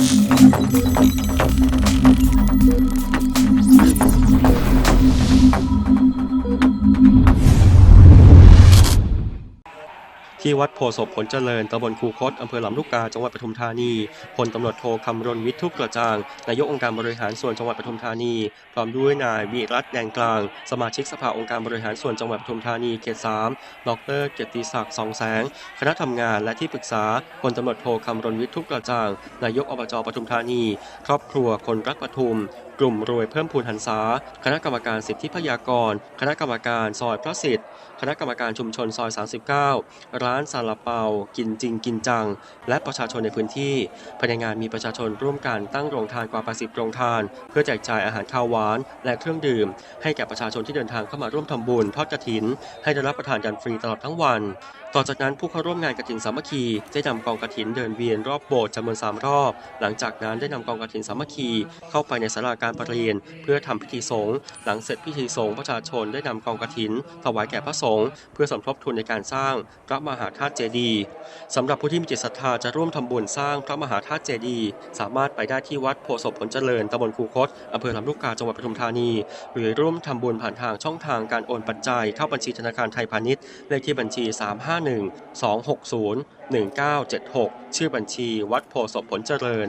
Thank you. ที่วัดโพศพผลเจริญตำบลคูคตอำเภอลำลูกกาจังหวัดปทุมธานีพลตำรวจโทคำรณวิทย์ทุกกระจ่างนายกองค์การบริหารส่วนจังหวัดปทุมธานี พร้อมด้วยนายวิรัตแดงกลาง สมาชิกสภาองค์การบริหารส่วนจังหวัดปทุมธานีเขต3ดรเกียรติศักดิ์สองแสง คณะทำงานและที่ปรึกษาพลตำรวจโทคำรณวิทย์ทุกกระจ่าง นายกอบจปทุมธานี ครอบครัวคนรักปทุม กลุ่มรวยเพิ่มพูนหันษา คณะกรรมการสิทธิพยากร คณะกรรมการซอยพระสิทธิ์ คณะกรรมการชุมชนซอย 39 ร้านซาลาเปา กินจริงกินจัง และประชาชนในพื้นที่ภายในงานมีประชาชนร่วมกันตั้งโรงทานกว่า 80 โรงทาน เพื่อแจกจ่ายอาหารข้าวหวาน และเครื่องดื่ม ให้แก่ประชาชนที่เดินทางเข้ามาร่วมทำบุญทอดกฐิน ให้ได้รับประทานกันฟรีตลอดทั้งวัน ต่อจากนั้นผู้เข้าร่วมงานกฐินสามัคคีได้นำกองกฐินเดินเวียนรอบโบสถ์จำนวนสามรอบ หลังจากนั้นได้นำกองกฐินสามัคคีเข้าไปในศาลาการประเรียน เพื่อทำพิธีสงฆ์หลังเสร็จพิธีสงฆ์ประชาชนได้นำกองกฐิน ถวายแก่พระสงฆ์เพื่อสมทบทุนในการสร้างพระมหาธาตุเจดีย์สำหรับผู้ที่มีจิตศรัทธาจะร่วมทำบุญสร้างพระมหาธาตุเจดีย์สามารถไปได้ที่วัดโพศพผลเจริญตำบลคูคตอำเภอลำลูกกาจังหวัดปทุมธานี หรือร่วมทำบุญผ่านทางช่องทางการโอนปัจจัยเข้าบัญชีธนาคารไทยพาณิชย์เลขที่บัญชี 351 260 1976 ชื่อบัญชีวัดโพศพผลเจริญ